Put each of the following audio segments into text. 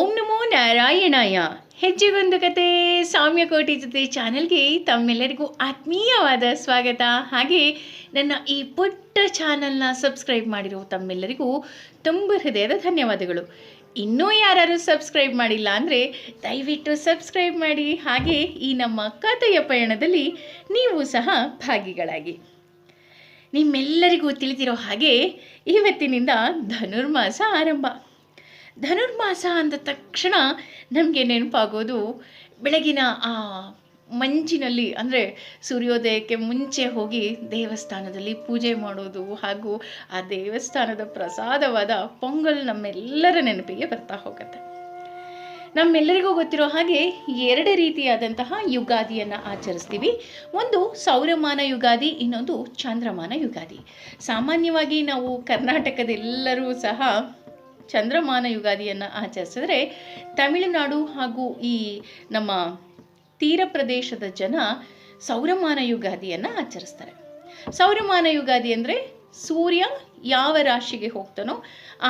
ಓಂ ನಮೋ ನಾರಾಯಣಾಯ. ಹೆಜ್ಜೆಗೊಂದು ಕತೆ. ಸಾಮ್ಯಕೋಟಿ ಜೊತೆ ಚಾನಲ್ಗೆ ತಮ್ಮೆಲ್ಲರಿಗೂ ಆತ್ಮೀಯವಾದ ಸ್ವಾಗತ. ಹಾಗೆ ನನ್ನ ಈ ಪುಟ್ಟ ಚಾನಲ್ನ ಸಬ್ಸ್ಕ್ರೈಬ್ ಮಾಡಿರೋ ತಮ್ಮೆಲ್ಲರಿಗೂ ತುಂಬ ಹೃದಯದ ಧನ್ಯವಾದಗಳು. ಇನ್ನೂ ಯಾರು ಸಬ್ಸ್ಕ್ರೈಬ್ ಮಾಡಿಲ್ಲ ಅಂದರೆ ದಯವಿಟ್ಟು ಸಬ್ಸ್ಕ್ರೈಬ್ ಮಾಡಿ. ಹಾಗೆ ಈ ನಮ್ಮ ಕತೆಯ ಪಯಣದಲ್ಲಿ ನೀವು ಸಹ ಭಾಗಿಗಳಾಗಿ. ನಿಮ್ಮೆಲ್ಲರಿಗೂ ತಿಳಿದಿರೋ ಹಾಗೆ ಇವತ್ತಿನಿಂದ ಧನುರ್ಮಾಸ ಆರಂಭ. ಧನುರ್ಮಾಸ ಅಂದ ತಕ್ಷಣ ನಮಗೆ ನೆನಪಾಗೋದು ಬೆಳಗಿನ ಆ ಮಂಚಿನಲ್ಲಿ ಅಂದರೆ ಸೂರ್ಯೋದಯಕ್ಕೆ ಮುಂಚೆ ಹೋಗಿ ದೇವಸ್ಥಾನದಲ್ಲಿ ಪೂಜೆ ಮಾಡೋದು ಹಾಗೂ ಆ ದೇವಸ್ಥಾನದ ಪ್ರಸಾದವಾದ ಪೊಂಗಲ್ ನಮ್ಮೆಲ್ಲರ ನೆನಪಿಗೆ ಬರ್ತಾ ಹೋಗುತ್ತೆ. ನಮ್ಮೆಲ್ಲರಿಗೂ ಗೊತ್ತಿರೋ ಹಾಗೆ ಎರಡು ರೀತಿಯಾದಂತಹ ಯುಗಾದಿಯನ್ನು ಆಚರಿಸ್ತೀವಿ. ಒಂದು ಸೌರಮಾನ ಯುಗಾದಿ, ಇನ್ನೊಂದು ಚಾಂದ್ರಮಾನ ಯುಗಾದಿ. ಸಾಮಾನ್ಯವಾಗಿ ನಾವು ಕರ್ನಾಟಕದೆಲ್ಲರೂ ಸಹ ಚಂದ್ರಮಾನ ಯುಗಾದಿಯನ್ನು ಆಚರಿಸಿದ್ರೆ ತಮಿಳುನಾಡು ಹಾಗೂ ಈ ನಮ್ಮ ತೀರ ಪ್ರದೇಶದ ಜನ ಸೌರಮಾನ ಯುಗಾದಿಯನ್ನು ಆಚರಿಸ್ತಾರೆ. ಸೌರಮಾನ ಯುಗಾದಿ ಅಂದರೆ ಸೂರ್ಯ ಯಾವ ರಾಶಿಗೆ ಹೋಗ್ತಾನೋ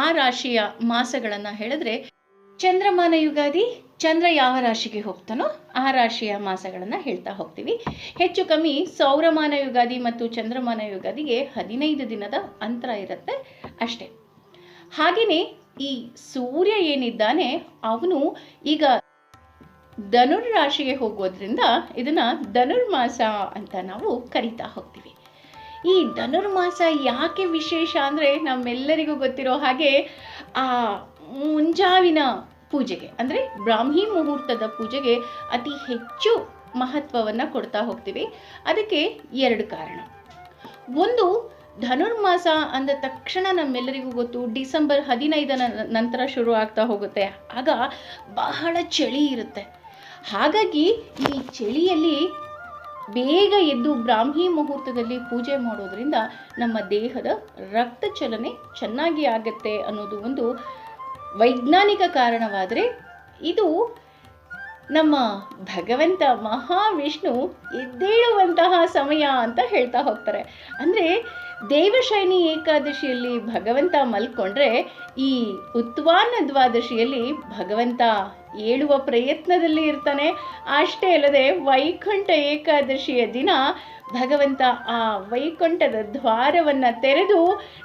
ಆ ರಾಶಿಯ ಮಾಸಗಳನ್ನು ಹೇಳಿದ್ರೆ ಚಂದ್ರಮಾನ ಯುಗಾದಿ ಚಂದ್ರ ಯಾವ ರಾಶಿಗೆ ಹೋಗ್ತಾನೋ ಆ ರಾಶಿಯ ಮಾಸಗಳನ್ನು ಹೇಳ್ತಾ ಹೋಗ್ತೀವಿ. ಹೆಚ್ಚು ಕಮ್ಮಿ ಸೌರಮಾನ ಯುಗಾದಿ ಮತ್ತು ಚಂದ್ರಮಾನ ಯುಗಾದಿಗೆ ಹದಿನೈದು ದಿನದ ಅಂತರ ಇರುತ್ತೆ ಅಷ್ಟೇ. ಹಾಗೆಯೇ ಈ ಸೂರ್ಯ ಏನಿದ್ದಾನೆ, ಅವನು ಈಗ ಧನುರ್ ರಾಶಿಗೆ ಹೋಗೋದ್ರಿಂದ ಇದನ್ನ ಧನುರ್ಮಾಸ ಅಂತ ನಾವು ಕರಿತಾ ಹೋಗ್ತೀವಿ. ಈ ಧನುರ್ಮಾಸ ಯಾಕೆ ವಿಶೇಷ ಅಂದರೆ ನಮ್ಮೆಲ್ಲರಿಗೂ ಗೊತ್ತಿರೋ ಹಾಗೆ, ಆ ಮುಂಜಾವಿನ ಪೂಜೆಗೆ, ಅಂದರೆ ಬ್ರಾಹ್ಮಿ ಮುಹೂರ್ತದ ಪೂಜೆಗೆ ಅತಿ ಹೆಚ್ಚು ಮಹತ್ವವನ್ನು ಕೊಡ್ತಾ ಹೋಗ್ತೀವಿ. ಅದಕ್ಕೆ ಎರಡು ಕಾರಣ. ಒಂದು ಧನುರ್ಮಾಸ ಅಂದ ತಕ್ಷಣ ನಮ್ಮೆಲ್ಲರಿಗೂ ಗೊತ್ತು ಡಿಸೆಂಬರ್ ಹದಿನೈದರ ನಂತರ ಶುರು ಆಗ್ತಾ ಹೋಗುತ್ತೆ. ಆಗ ಬಹಳ ಚಳಿ ಇರುತ್ತೆ. ಹಾಗಾಗಿ ಈ ಚಳಿಯಲ್ಲಿ ಬೇಗ ಎದ್ದು ಬ್ರಾಹ್ಮಿ ಮುಹೂರ್ತದಲ್ಲಿ ಪೂಜೆ ಮಾಡೋದ್ರಿಂದ ನಮ್ಮ ದೇಹದ ರಕ್ತ ಚಲನೆ ಚೆನ್ನಾಗಿ ಆಗತ್ತೆ ಅನ್ನೋದು ಒಂದು ವೈಜ್ಞಾನಿಕ ಕಾರಣವಾದರೆ ಇದು ನಮ್ಮ ಭಗವಂತ ಮಹಾವಿಷ್ಣು ಎದ್ದೇಳುವಂತಹ ಸಮಯ ಅಂತ ಹೇಳ್ತಾ ಹೋಗ್ತಾರೆ. ಅಂದರೆ ದೇವಶೈನಿ ಏಕಾದಶಿಯಲ್ಲಿ ಭಗವಂತ ಮಲ್ಕೊಂಡ್ರೆ ಈ ಉತ್ವಾನ ದ್ವಾದಶಿಯಲ್ಲಿ ಭಗವಂತ ಏಳುವ ಪ್ರಯತ್ನದಲ್ಲಿ ಇರ್ತಾನೆ. ಅಷ್ಟೇ ಅಲ್ಲದೆ ವೈಕುಂಠ ಏಕಾದಶಿಯ ದಿನ ಭಗವಂತ ಆ ವೈಕುಂಠದ ದ್ವಾರವನ್ನು ತೆರೆದು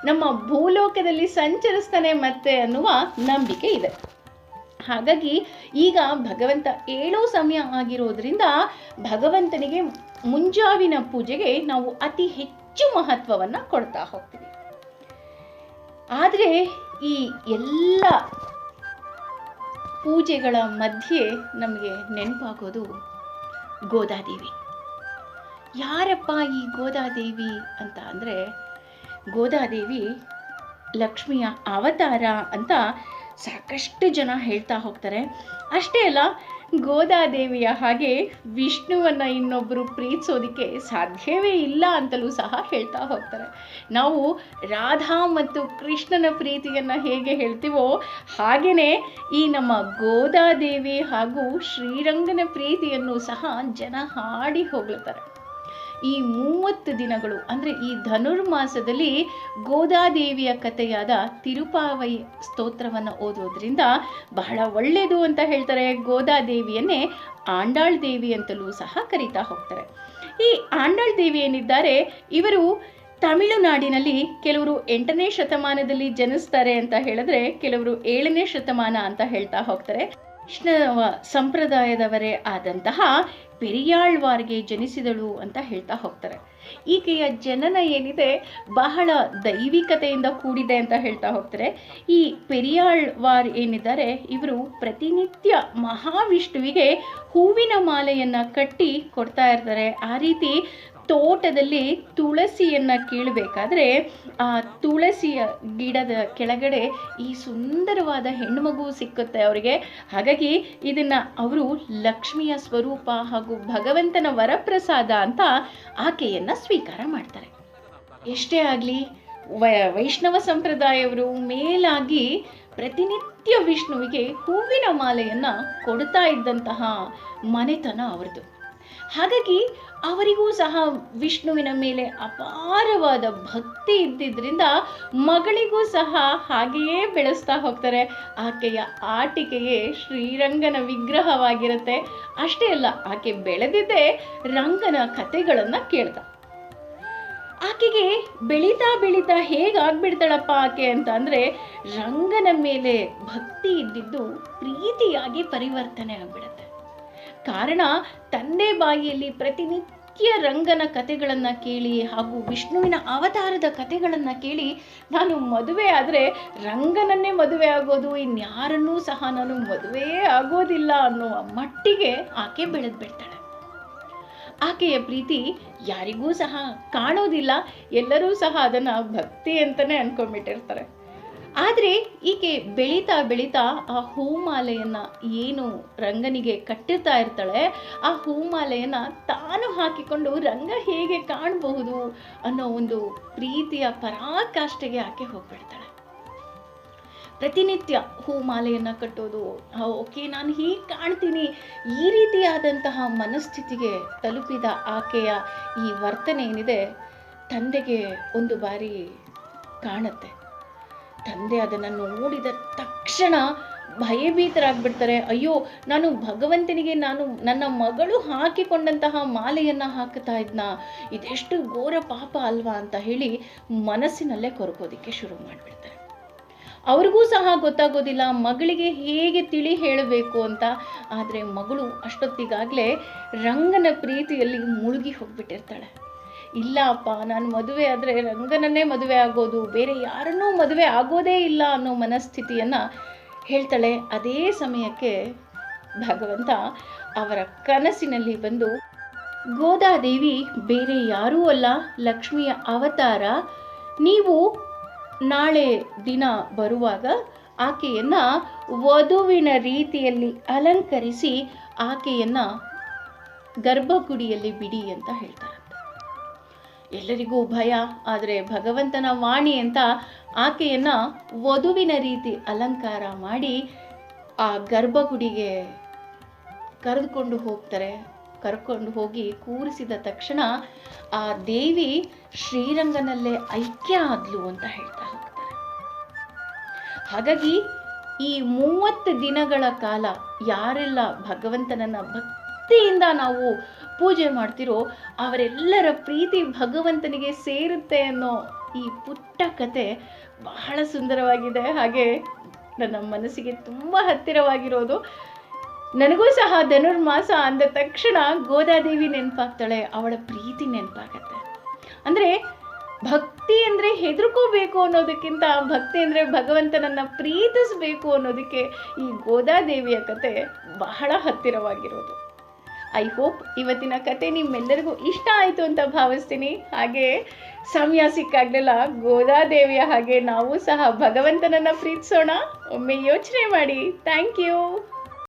ನಮ್ಮ ಭೂಲೋಕದಲ್ಲಿ ಸಂಚರಿಸ್ತಾನೆ ಮತ್ತೆ ಅನ್ನುವ ನಂಬಿಕೆ ಇದೆ. ಹಾಗಾಗಿ ಈಗ ಭಗವಂತ ಏಳೋ ಸಮಯ ಆಗಿರೋದ್ರಿಂದ ಭಗವಂತನಿಗೆ ಮುಂಜಾವಿನ ಪೂಜೆಗೆ ನಾವು ಅತಿ ಹೆಚ್ಚು ಮಹತ್ವವನ್ನು ಕೊಡ್ತಾ ಹೋಗ್ತೀವಿ. ಆದರೆ ಈ ಎಲ್ಲ ಪೂಜೆಗಳ ಮಧ್ಯೆ ನಮಗೆ ನೆನಪಾಗೋದು ಗೋದಾದೇವಿ. ಯಾರಪ್ಪ ಈ ಗೋದಾದೇವಿ ಅಂತ ಅಂದರೆ ಗೋದಾದೇವಿ ಲಕ್ಷ್ಮಿಯ ಅವತಾರ ಅಂತ ಸಾಕಷ್ಟು ಜನ ಹೇಳ್ತಾ ಹೋಗ್ತಾರೆ. ಅಷ್ಟೇ ಅಲ್ಲ, ಗೋದಾದೇವಿಯ ಹಾಗೆ ವಿಷ್ಣುವನ್ನು ಇನ್ನೊಬ್ಬರು ಪ್ರೀತಿಸೋದಕ್ಕೆ ಸಾಧ್ಯವೇ ಇಲ್ಲ ಅಂತಲೂ ಸಹ ಹೇಳ್ತಾ ಹೋಗ್ತಾರೆ. ನಾವು ರಾಧಾ ಮತ್ತು ಕೃಷ್ಣನ ಪ್ರೀತಿಯನ್ನು ಹೇಗೆ ಹೇಳ್ತೀವೋ ಹಾಗೆಯೇ ಈ ನಮ್ಮ ಗೋದಾದೇವಿ ಹಾಗೂ ಶ್ರೀರಂಗನ ಪ್ರೀತಿಯನ್ನು ಸಹ ಜನ ಹಾಡಿ ಹೋಗ್ಲತ್ತಾರೆ. ಈ ಮೂವತ್ತು ದಿನಗಳು, ಅಂದರೆ ಈ ಧನುರ್ಮಾಸದಲ್ಲಿ ಗೋದಾದೇವಿಯ ಕಥೆಯಾದ ತಿರುಪಾವೈ ಸ್ತೋತ್ರವನ್ನು ಓದೋದ್ರಿಂದ ಬಹಳ ಒಳ್ಳೆಯದು ಅಂತ ಹೇಳ್ತಾರೆ ಗೋದಾದೇವಿಯನ್ನೇ. ಆಂಡಾಳ್ ದೇವಿ ಅಂತಲೂ ಸಹ ಕರೀತಾ ಹೋಗ್ತಾರೆ. ಈ ಆಂಡಾಳ್ ದೇವಿ ಏನಿದ್ದಾರೆ, ಇವರು ತಮಿಳುನಾಡಿನಲ್ಲಿ ಕೆಲವರು ಎಂಟನೇ ಶತಮಾನದಲ್ಲಿ ಜನಿಸ್ತಾರೆ ಅಂತ ಹೇಳಿದ್ರೆ ಕೆಲವರು ಏಳನೇ ಶತಮಾನ ಅಂತ ಹೇಳ್ತಾ ಹೋಗ್ತಾರೆ. ವೈಷ್ಣವ ಸಂಪ್ರದಾಯದವರೇ ಆದಂತಹ ಪೆರಿಯಾಳ್ವಾರ್ಗೆ ಜನಿಸಿದಳು ಅಂತ ಹೇಳ್ತಾ ಹೋಗ್ತಾರೆ. ಈಕೆಯ ಜನನ ಏನಿದೆ, ಬಹಳ ದೈವಿಕತೆಯಿಂದ ಕೂಡಿದೆ ಅಂತ ಹೇಳ್ತಾ ಹೋಗ್ತಾರೆ. ಈ ಪೆರಿಯಾಳ್ವಾರ್ ಏನಿದ್ದಾರೆ, ಇವರು ಪ್ರತಿನಿತ್ಯ ಮಹಾವಿಷ್ಣುವಿಗೆ ಹೂವಿನ ಮಾಲೆಯನ್ನು ಕಟ್ಟಿ ಕೊಡ್ತಾ ಇರ್ತಾರೆ. ಆ ರೀತಿ ತೋಟದಲ್ಲಿ ತುಳಸಿಯನ್ನು ಕೀಳಬೇಕಾದ್ರೆ, ಆ ತುಳಸಿಯ ಗಿಡದ ಕೆಳಗಡೆ ಈ ಸುಂದರವಾದ ಹೆಣ್ಣುಮಗು ಸಿಕ್ಕುತ್ತೆ ಅವರಿಗೆ. ಹಾಗಾಗಿ ಇದನ್ನು ಅವರು ಲಕ್ಷ್ಮಿಯ ಸ್ವರೂಪ ಹಾಗೂ ಭಗವಂತನ ವರಪ್ರಸಾದ ಅಂತ ಆಕೆಯನ್ನು ಸ್ವೀಕಾರ ಮಾಡ್ತಾರೆ. ಎಷ್ಟೇ ಆಗಲಿ ವೈಷ್ಣವ ಸಂಪ್ರದಾಯವರು ಮೇಲಾಗಿ ಪ್ರತಿನಿತ್ಯ ವಿಷ್ಣುವಿಗೆ ಹೂವಿನ ಮಾಲೆಯನ್ನು ಕೊಡ್ತಾ ಇದ್ದಂತಹ ಮನೆತನ ಅವ್ರದ್ದು ಹಾಗಾಗಿ ಅವರಿಗೂ ಸಹ ವಿಷ್ಣುವಿನ ಮೇಲೆ ಅಪಾರವಾದ ಭಕ್ತಿ ಇದ್ದಿದ್ದರಿಂದ ಮಗಳಿಗೂ ಸಹ ಹಾಗೆಯೇ ಬೆಳೆಸ್ತಾ ಹೋಗ್ತಾರೆ. ಆಕೆಯ ಆಟಿಕೆಯೇ ಶ್ರೀರಂಗನ ವಿಗ್ರಹವಾಗಿರುತ್ತೆ. ಅಷ್ಟೇ ಅಲ್ಲ, ಆಕೆ ಬೆಳೆದಿದ್ದೇ ರಂಗನ ಕಥೆಗಳನ್ನು ಕೇಳ್ತಾ. ಆಕೆಗೆ ಬೆಳೀತಾ ಬೆಳೀತಾ ಹೇಗಾಗ್ಬಿಡ್ತಾಳಪ್ಪ ಆಕೆ ಅಂತ ಅಂದರೆ ರಂಗನ ಮೇಲೆ ಭಕ್ತಿ ಇದ್ದಿದ್ದು ಪ್ರೀತಿಯಾಗಿ ಪರಿವರ್ತನೆ ಆಗ್ಬಿಡುತ್ತೆ. ಕಾರಣ ತಂದೆ ಬಾಯಿಯಲ್ಲಿ ಪ್ರತಿನಿತ್ಯ ರಂಗನ ಕಥೆಗಳನ್ನು ಕೇಳಿ ಹಾಗೂ ವಿಷ್ಣುವಿನ ಅವತಾರದ ಕಥೆಗಳನ್ನು ಕೇಳಿ ನಾನು ಮದುವೆ ಆದರೆ ರಂಗನನ್ನೇ ಮದುವೆ ಆಗೋದು, ಇನ್ಯಾರನ್ನೂ ಸಹ ನಾನು ಮದುವೆಯೇ ಆಗೋದಿಲ್ಲ ಅನ್ನೋ ಮಟ್ಟಿಗೆ ಆಕೆ ಬೆಳೆದು ಬಿಡ್ತಾಳೆ ಆಕೆಯ ಪ್ರೀತಿ ಯಾರಿಗೂ ಸಹ ಕಾಣೋದಿಲ್ಲ, ಎಲ್ಲರೂ ಸಹ ಅದನ್ನು ಭಕ್ತಿ ಅಂತಲೇ ಅನ್ಕೊಂಡ್ಬಿಟ್ಟಿರ್ತಾರೆ. ಆದರೆ ಈಕೆ ಬೆಳೀತಾ ಬೆಳೀತಾ ಆ ಹೂಮಾಲೆಯನ್ನು ಏನು ರಂಗನಿಗೆ ಕಟ್ಟಿರ್ತಾ ಇರ್ತಾಳೆ, ಆ ಹೂಮಾಲೆಯನ್ನು ತಾನು ಹಾಕಿಕೊಂಡು ರಂಗ ಹೇಗೆ ಕಾಣಬಹುದು ಅನ್ನೋ ಒಂದು ಪ್ರೀತಿಯ ಪರಾಕಾಷ್ಠೆಗೆ ಆಕೆ ಹೋಗ್ಬಿಡ್ತಾಳೆ. ಪ್ರತಿನಿತ್ಯ ಹೂಮಾಲೆಯನ್ನು ಕಟ್ಟೋದು ಓಕೆ, ನಾನು ಹೀಗೆ ಕಾಣ್ತೀನಿ, ಈ ರೀತಿಯಾದಂತಹ ಮನಸ್ಥಿತಿಗೆ ತಲುಪಿದ ಆಕೆಯ ಈ ವರ್ತನೆ ಏನಿದೆ, ತಂದೆಗೆ ಒಂದು ಬಾರಿ ಕಾಣುತ್ತೆ. ತಂದೆ ಅದನ್ನು ನೋಡಿದ ತಕ್ಷಣ ಭಯಭೀತರಾಗ್ಬಿಡ್ತಾರೆ. ಅಯ್ಯೋ, ನಾನು ಭಗವಂತನಿಗೆ ನಾನು ನನ್ನ ಮಗಳು ಹಾಕಿಕೊಂಡಂತಹ ಮಾಲೆಯನ್ನು ಹಾಕ್ತಾ ಇದ್ನ? ಇದೆಷ್ಟು ಘೋರ ಪಾಪ ಅಲ್ವಾ ಅಂತ ಹೇಳಿ ಮನಸ್ಸಿನಲ್ಲೇ ಕೊರಕೋದಿಕ್ಕೆ ಶುರು ಮಾಡಿಬಿಡ್ತಾರೆ. ಅವ್ರಿಗೂ ಸಹ ಗೊತ್ತಾಗೋದಿಲ್ಲ, ಮಗಳಿಗೆ ಹೇಗೆ ತಿಳಿ ಹೇಳಬೇಕು ಅಂತ. ಆದರೆ ಮಗಳು ಅಷ್ಟೊತ್ತಿಗಾಗಲೇ ರಂಗನ ಪ್ರೀತಿಯಲ್ಲಿ ಮುಳುಗಿ ಹೋಗ್ಬಿಟ್ಟಿರ್ತಾಳೆ. ಇಲ್ಲ ಅಪ್ಪ ನಾನು ಮದುವೆ ಆದರೆ ರಂಗನನ್ನೇ ಮದುವೆ ಆಗೋದು, ಬೇರೆ ಯಾರನ್ನೂ ಮದುವೆ ಆಗೋದೇ ಇಲ್ಲ ಅನ್ನೋ ಮನಸ್ಥಿತಿಯನ್ನು ಹೇಳ್ತಾಳೆ ಅದೇ ಸಮಯಕ್ಕೆ ಭಗವಂತ ಅವರ ಕನಸಿನಲ್ಲಿ ಬಂದು, ಗೋದಾದೇವಿ ಬೇರೆ ಯಾರೂ ಅಲ್ಲ, ಲಕ್ಷ್ಮಿಯ ಅವತಾರ, ನೀವು ನಾಳೆ ದಿನ ಬರುವಾಗ ಆಕೆಯನ್ನು ವಧುವಿನ ರೀತಿಯಲ್ಲಿ ಅಲಂಕರಿಸಿ ಆಕೆಯನ್ನು ಗರ್ಭಗುಡಿಯಲ್ಲಿ ಬಿಡಿ ಅಂತ ಹೇಳ್ತಾರಂತೆ ಎಲ್ಲರಿಗೂ ಭಯ, ಆದರೆ ಭಗವಂತನ ವಾಣಿ ಅಂತ ಆಕೆಯನ್ನು ವಧುವಿನ ರೀತಿ ಅಲಂಕಾರ ಮಾಡಿ ಆ ಗರ್ಭಗುಡಿಗೆ ಕರೆದುಕೊಂಡು ಹೋಗ್ತಾರೆ. ಕರ್ಕೊಂಡು ಹೋಗಿ ಕೂರಿಸಿದ ತಕ್ಷಣ ಆ ದೇವಿ ಶ್ರೀರಂಗನಲ್ಲೇ ಐಕ್ಯ ಆದ್ಲು ಅಂತ ಹೇಳ್ತಾ ಹೋಗ್ತಾರೆ. ಹಾಗಾಗಿ ಈ ಮೂವತ್ತು ದಿನಗಳ ಕಾಲ ಯಾರೆಲ್ಲ ಭಗವಂತನನ್ನ ಭಕ್ತಿಯಿಂದ ನಾವು ಪೂಜೆ ಮಾಡ್ತಿರೋ ಅವರೆಲ್ಲರ ಪ್ರೀತಿ ಭಗವಂತನಿಗೆ ಸೇರುತ್ತೆ ಅನ್ನೋ ಈ ಪುಟ್ಟ ಕತೆ ಬಹಳ ಸುಂದರವಾಗಿದೆ. ಹಾಗೆ ನನ್ನ ಮನಸ್ಸಿಗೆ ತುಂಬ ಹತ್ತಿರವಾಗಿರೋದು. ನನಗೂ ಸಹ ಧನುರ್ಮಾಸ ಅಂದ ತಕ್ಷಣ ಗೋದಾದೇವಿ ನೆನಪಾಗ್ತಾಳೆ, ಅವಳ ಪ್ರೀತಿ ನೆನಪಾಗತ್ತೆ. ಅಂದರೆ ಭಕ್ತಿ ಅಂದರೆ ಹೆದರ್ಕೋಬೇಕು ಅನ್ನೋದಕ್ಕಿಂತ ಭಕ್ತಿ ಅಂದರೆ ಭಗವಂತನನ್ನು ಪ್ರೀತಿಸಬೇಕು ಅನ್ನೋದಕ್ಕೆ ಈ ಗೋದಾದೇವಿಯ ಕತೆ ಬಹಳ ಹತ್ತಿರವಾಗಿರೋದು. ಐ ಹೋಪ್ ಇವತ್ತಿನ ಕತೆ ನಿಮ್ಮೆಲ್ಲರಿಗೂ ಇಷ್ಟ ಆಯಿತು ಅಂತ ಭಾವಿಸ್ತೀನಿ. ಹಾಗೆ ಸಮಯ ಸಿಕ್ಕಾಗಲೆಲ್ಲ ಗೋದಾದೇವಿಯ ಹಾಗೆ ನಾವು ಸಹ ಭಗವಂತನನ್ನು ಪ್ರೀತಿಸೋಣ. ಒಮ್ಮೆ ಯೋಚನೆ ಮಾಡಿ. Thank you